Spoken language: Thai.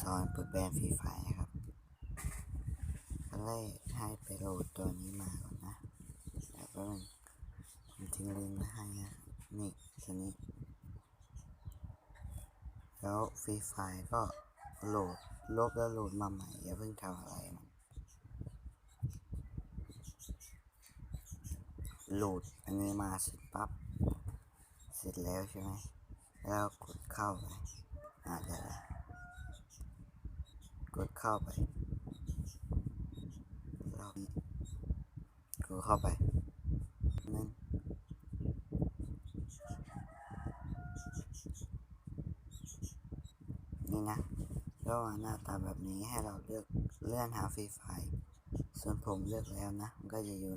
สอนเปิดแบรนด์ฟรีไฟนะครับก็เลยให้ไปโหลดตัวนี้มาก่อนนะแล้วก็ผมทิ้งลิงก์ให้นะนี่ตัวนี้ แล้วฟรีไฟก็โหลดลบแล้วโหลดมาใหม่อย่าเพิ่งทำอะไรมันโหลดอันนี้มาเสร็จปั๊บเสร็จแล้วใช่ไหมแล้วกดเข้าไปอ่าเดี๋ยวนะ กดเข้าไปรอบกดเข้าไปนั่นนี่นะก็มาหน้าตาแบบนี้ให้เราเลือกเลื่อนหาฟรีไฟล์ส่วนผมเลือกแล้วนะ มันก็จะอยู่